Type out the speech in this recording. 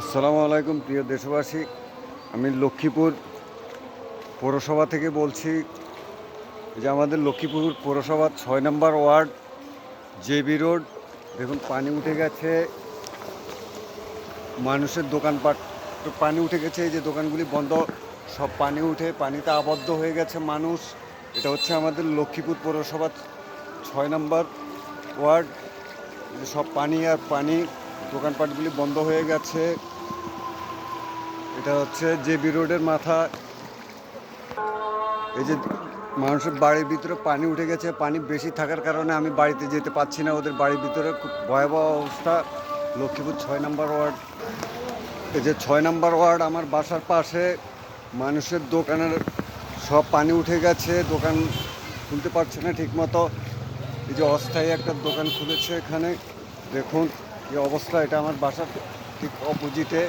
আসসালামু আলাইকুম, প্রিয় দেশবাসী। আমি লক্ষ্মীপুর পৌরসভা থেকে বলছি যে আমাদের লক্ষ্মীপুর পৌরসভা ছয় নম্বর ওয়ার্ড, জেবি রোড, দেখুন পানি উঠে গেছে। মানুষের দোকানপাট পানি উঠে গেছে, এই যে দোকানগুলি বন্ধ, সব পানি উঠে, পানিতে আবদ্ধ হয়ে গেছে মানুষ। এটা হচ্ছে আমাদের লক্ষ্মীপুর পৌরসভা ছয় নম্বর ওয়ার্ড। সব পানি আর পানি দোকানপাটগুলি বন্ধ হয়ে গেছে। এটা হচ্ছে জেবি রোডের মাথা। এই যে মানুষের বাড়ির ভিতরে পানি উঠে গেছে, পানি বেশি থাকার কারণে আমি বাড়িতে যেতে পারছি না। ওদের বাড়ির ভিতরে খুব ভয়াবহ অবস্থা। লক্ষ্মীপুর ছয় নম্বর ওয়ার্ড। এই যে ছয় নম্বর ওয়ার্ড আমার বাসার পাশে, মানুষের দোকানের সব পানি উঠে গেছে। দোকান খুলতে পারছে না ঠিকমতো। এই যে অস্থায়ী একটা দোকান খুলেছে এখানে। দেখুন কি অবস্থা এটা আমার বাসার ঠিক অপোজিটে।